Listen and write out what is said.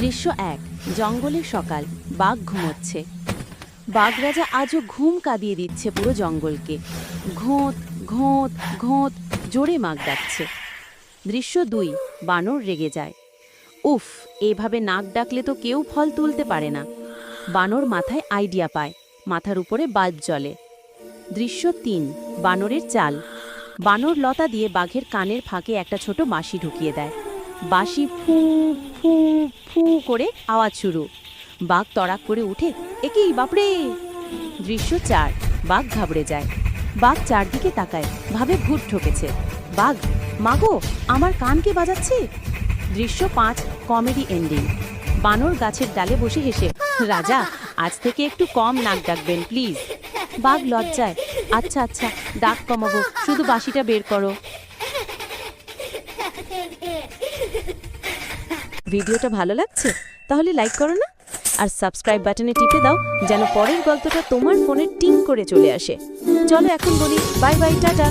দৃশ্য এক, জঙ্গলের সকাল, বাঘ ঘুমোচ্ছে। বাঘ রাজা আজও ঘুম কাঁদিয়ে দিচ্ছে পুরো জঙ্গলকে। ঘোঁত ঘোঁত ঘোঁত, জোরে মাগ ডাকছে। দৃশ্য দুই, বানর রেগে যায়। উফ, এভাবে নাক ডাকলে তো কেউ ফল তুলতে পারে না। বানর মাথায় আইডিয়া পায়, মাথার উপরে বাল্ব জ্বলে। দৃশ্য তিন, বানরের চাল। বানর লতা দিয়ে বাঘের কানের ফাঁকে একটা ছোট মাসি ঢুকিয়ে দেয়। বাঁশি ফু ফু ফু করে আওয়াজ শুরু। বাঘ তড়াক করে উঠে একেই বাপরে! দৃশ্য চার, বাঘ ঘাবড়ে যায়। বাঘ চারদিকে তাকায়, ভাবে ভূত ঠকেছে। বাঘ, মাগো, আমার কানকে বাজাচ্ছে? দৃশ্য পাঁচ, কমেডি এন্ডিং। বানর গাছের ডালে বসে হেসে, রাজা, আজ থেকে একটু কম নাক ডাকবেন, প্লিজ। বাঘ লজ্জায় আচ্ছা আচ্ছা ডাক কমাবো, শুধু বাসিটা বের করো। ভিডিওটা ভালো লাগছে? তাহলে লাইক করো না, আর সাবস্ক্রাইব বাটনে টিপে দাও, যেন পরের গল্পটা তোমার ফোনে টিং করে চলে আসে। চলো এখন বলি বাই বাই টাটা।